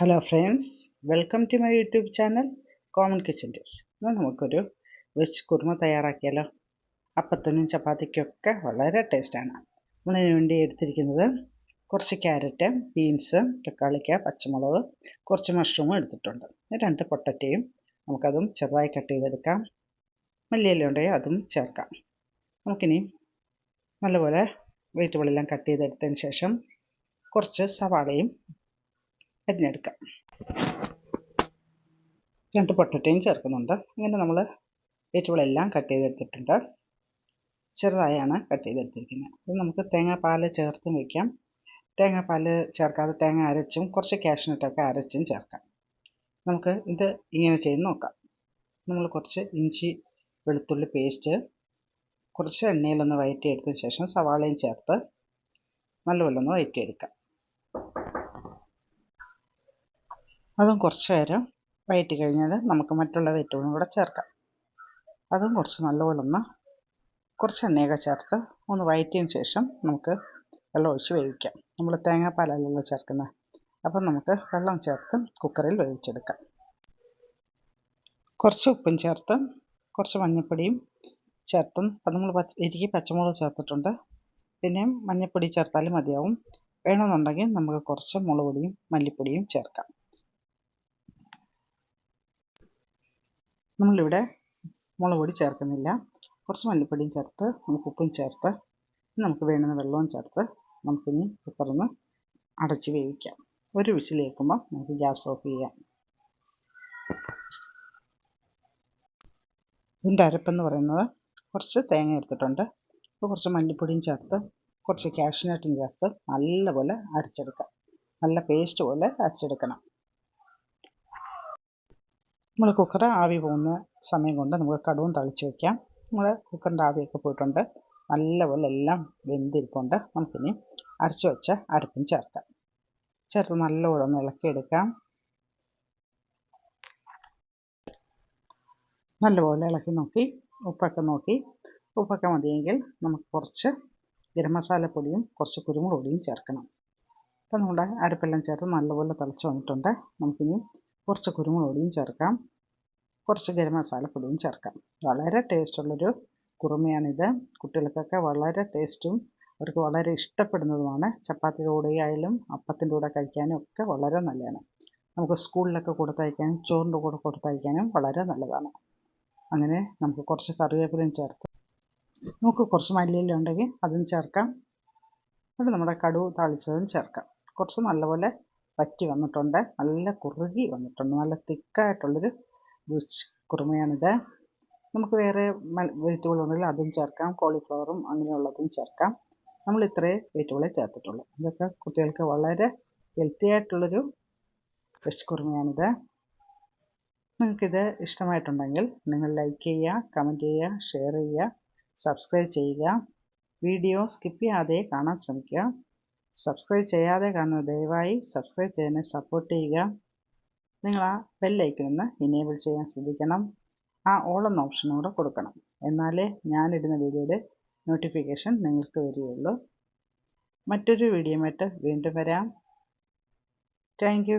Hello friends welcome to my YouTube channel common kitchen tips ഇന്ന് നമുക്കൊരു veg kurma തയ്യാറാക്കിയാലോ? അപ്പത്തിനും ചപ്പാത്തിക്കൊക്കെ വളരെ ടേസ്റ്റാണ് നമ്മളതിന് വേണ്ടി എടുത്തിരിക്കുന്നത് കുറച്ച് ക്യാരറ്റ് ബീൻസ് തക്കാളിക്ക പച്ചമുളക് കുറച്ച് മഷ്റൂമും എടുത്തിട്ടുണ്ട്. രണ്ട് പൊട്ടറ്റയും നമുക്കതും ചെറുതായി കട്ട് ചെയ്തെടുക്കാം. മല്ലിയില ഉണ്ടെങ്കിൽ അതും ചേർക്കാം. നമുക്കിനി നല്ലപോലെ വെജിറ്റബിളെല്ലാം കട്ട് ചെയ്തെടുത്തതിന് ശേഷം കുറച്ച് സവാളയും അരിഞ്ഞെടുക്കാം രണ്ട് പൊട്ടറ്റയും ചേർക്കുന്നുണ്ട്. ഇങ്ങനെ നമ്മൾ വെജിറ്റബിളെല്ലാം കട്ട് ചെയ്തെടുത്തിട്ടുണ്ട്. ചെറുതായാണ് കട്ട് ചെയ്തെടുത്തിരിക്കുന്നത്. ഇത് നമുക്ക് തേങ്ങാപ്പാൽ ചേർത്തും വയ്ക്കാം തേങ്ങാപ്പാൽ ചേർക്കാതെ തേങ്ങ അരച്ചും കുറച്ച് കാഷ്നട്ടൊക്കെ അരച്ചും ചേർക്കാം. നമുക്ക് ഇത് ഇങ്ങനെ ചെയ്ത് നോക്കാം. നമ്മൾ കുറച്ച് ഇഞ്ചി വെളുത്തുള്ളി പേസ്റ്റ് കുറച്ച് എണ്ണയിലൊന്ന് വയറ്റിയെടുത്തതിന് ശേഷം സവാളയും ചേർത്ത് നല്ലപോലെ ഒന്ന് വഴറ്റിയെടുക്കാം. അതും കുറച്ച് നേരം വയറ്റി കഴിഞ്ഞാൽ നമുക്ക് മറ്റുള്ള വെജിറ്റബിളും കൂടെ ചേർക്കാം. അതും കുറച്ച് നല്ലപോലെ ഒന്ന് കുറച്ച് എണ്ണയൊക്കെ ചേർത്ത് ഒന്ന് വയറ്റിയതിന് ശേഷം നമുക്ക് വെള്ളം ഒഴിച്ച് വേവിക്കാം. നമ്മൾ തേങ്ങാപ്പാലല്ലല്ലോ ചേർക്കുന്നത് അപ്പം നമുക്ക് വെള്ളം ചേർത്ത് കുക്കറിൽ വേവിച്ചെടുക്കാം. കുറച്ച് ഉപ്പും ചേർത്ത് കുറച്ച് മഞ്ഞൾപ്പൊടിയും ചേർത്തും. നമ്മൾ പച്ച പച്ചമുളക് ചേർത്തിട്ടുണ്ട്. പിന്നെ മഞ്ഞൾപ്പൊടി ചേർത്താലും മതിയാവും. വേണമെന്നുണ്ടെങ്കിൽ നമുക്ക് കുറച്ച് മുളക് പൊടിയും മല്ലിപ്പൊടിയും ചേർക്കാം. നമ്മളിവിടെ മുളക് പൊടി ചേർക്കുന്നില്ല. കുറച്ച് മല്ലിപ്പൊടിയും ചേർത്ത് നമുക്ക് ഉപ്പും ചേർത്ത് നമുക്ക് വേണ്ടുന്ന വെള്ളവും ചേർത്ത് നമുക്കിനി കുക്കറിന്ന് അടച്ച് വേവിക്കാം. ഒരു വിസിൽ കേൾക്കുമ്പോൾ നമുക്ക് ഗ്യാസ് ഓഫ് ചെയ്യാം. ഇതിന്റെ അരപ്പെന്ന് പറയുന്നത് കുറച്ച് തേങ്ങ എടുത്തിട്ടുണ്ട്. അപ്പോൾ കുറച്ച് മല്ലിപ്പൊടിയും ചേർത്ത് കുറച്ച് കാഷ്നട്ടും ചേർത്ത് നല്ലപോലെ അരച്ചെടുക്കാം. നല്ല പേസ്റ്റ് പോലെ അരച്ചെടുക്കണം. നമ്മൾ കുക്കർ ആവി പോകുന്ന സമയം കൊണ്ട് നമുക്ക് കടുവും തളിച്ച് വയ്ക്കാം നമ്മൾ കുക്കറിന്റെ ആവിയൊക്കെ പോയിട്ടുണ്ട്. നല്ലപോലെ എല്ലാം വെന്തിരിപ്പുണ്ട്. നമുക്കിനി അരച്ച് വെച്ച അരപ്പും ചേർക്കാം. ചേർത്ത് നല്ലപോലെ ഒന്ന് ഇളക്കിയെടുക്കാം. നല്ലപോലെ ഇളക്കി നോക്കി ഉപ്പൊക്കെ നോക്കി. ഉപ്പൊക്കെ മതിയെങ്കിൽ നമുക്ക് കുറച്ച് ഗരം മസാലപ്പൊടിയും കുറച്ച് കുരുമുളക് പൊടിയും ചേർക്കണം. അപ്പം നമ്മുടെ അരപ്പെല്ലാം ചേർത്ത് നല്ലപോലെ തിളച്ച് വന്നിട്ടുണ്ട്. നമുക്കിനി കുറച്ച് കുരുമുളക് ചേർക്കാം. കുറച്ച് ഗരം മസാലപ്പൊടിയും ചേർക്കാം. വളരെ ടേസ്റ്റുള്ളൊരു കുറുമയാണിത്. കുട്ടികൾക്കൊക്കെ വളരെ ടേസ്റ്റും അവർക്ക് വളരെ ഇഷ്ടപ്പെടുന്നതുമാണ്. ചപ്പാത്തിയുടെ കൂടെ ആയാലും അപ്പത്തിന്റെ കൂടെ കഴിക്കാനും ഒക്കെ വളരെ നല്ലതാണ്. നമുക്ക് സ്കൂളിലൊക്കെ കൊടുത്തയക്കാനും ചോറിന്റെ കൂടെ കൊടുത്തയക്കാനും വളരെ നല്ലതാണ്. അങ്ങനെ നമുക്ക് കുറച്ച് കറിവേപ്പിലയും ചേർത്ത് നമുക്ക് കുറച്ച് മല്ലിയില ഉണ്ടെങ്കിൽ അതും ചേർക്കാം. എന്നിട്ട് നമ്മുടെ കടുവ് താളിച്ചതും ചേർക്കാം. കുറച്ച് നല്ലപോലെ വറ്റി വന്നിട്ടുണ്ട്. നല്ല കുറുകി വന്നിട്ടുണ്ട്. നല്ല തിക്കായിട്ടുള്ളൊരു ബുച്ച് കുറുമയാണിത്. നമുക്ക് വേറെ വെജിറ്റബിൾ ഉണ്ടെങ്കിൽ അതും ചേർക്കാം. കോളിഫ്ലവറും അങ്ങനെയുള്ളതും ചേർക്കാം. നമ്മൾ ഇത്രയും വെജിറ്റബിളെ ചേർത്തിട്ടുള്ളൂ. ഇതൊക്കെ കുട്ടികൾക്ക് വളരെ ഹെൽത്തി ആയിട്ടുള്ളൊരു വെജ് കുറുമയാണിത്. നിങ്ങൾക്കിത് ഇഷ്ടമായിട്ടുണ്ടെങ്കിൽ നിങ്ങൾ ലൈക്ക് ചെയ്യുക കമന്റ് ചെയ്യുക ഷെയർ ചെയ്യുക സബ്സ്ക്രൈബ് ചെയ്യുക. വീഡിയോ സ്കിപ്പ് ചെയ്യാതെ കാണാൻ ശ്രമിക്കുക. സബ്സ്ക്രൈബ് ചെയ്യാതെ കാണുന്ന ദയവായി സബ്സ്ക്രൈബ് ചെയ്യാനെ സപ്പോർട്ട് ചെയ്യുക. നിങ്ങൾ ആ ബെല്ലൈക്കണമെന്ന് ഇനേബിൾ ചെയ്യാൻ ശ്രദ്ധിക്കണം. ആ ഓൾ എന്ന ഓപ്ഷൻ കൂടെ കൊടുക്കണം. എന്നാലേ ഞാനിടുന്ന വീഡിയോയുടെ നോട്ടിഫിക്കേഷൻ നിങ്ങൾക്ക് വരികയുള്ളൂ. മറ്റൊരു വീഡിയോയുമായിട്ട് വീണ്ടും വരാം. താങ്ക്